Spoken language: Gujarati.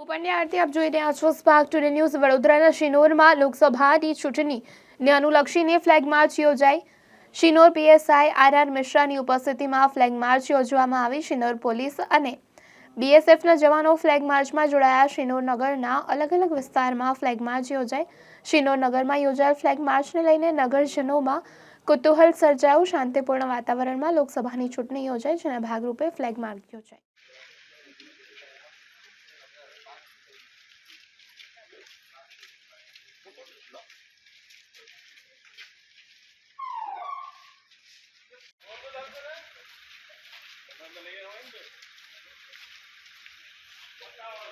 હું આપ જોઈ રહ્યા છો સ્પાર્ક ટુડે ન્યૂઝ વડોદરાના શિનોરમાં લોકસભાની ચૂંટણીને અનુલક્ષીને ફ્લેગ માર્ચ યોજાઈ. શિનોર પીએસઆઈ આર આર મિશ્રાની ઉપસ્થિતિમાં ફ્લેગ માર્ચ યોજવામાં આવી. શિનોર પોલીસ અને બીએસએફના જવાનો ફ્લેગ માર્ચમાં જોડાયા. શિનોર નગરના અલગ અલગ વિસ્તારમાં ફ્લેગ માર્ચ યોજાઈ. શિનોર નગરમાં યોજાયેલ ફ્લેગ માર્ચને લઈને નગરજનોમાં કુતૂહલ સર્જાયું. શાંતિપૂર્ણ વાતાવરણમાં લોકસભાની ચૂંટણી યોજાઈ, જેના ભાગરૂપે ફ્લેગ માર્ચ યોજાઈ. અંદર લઈ આવ્યો એમ તો બતાવો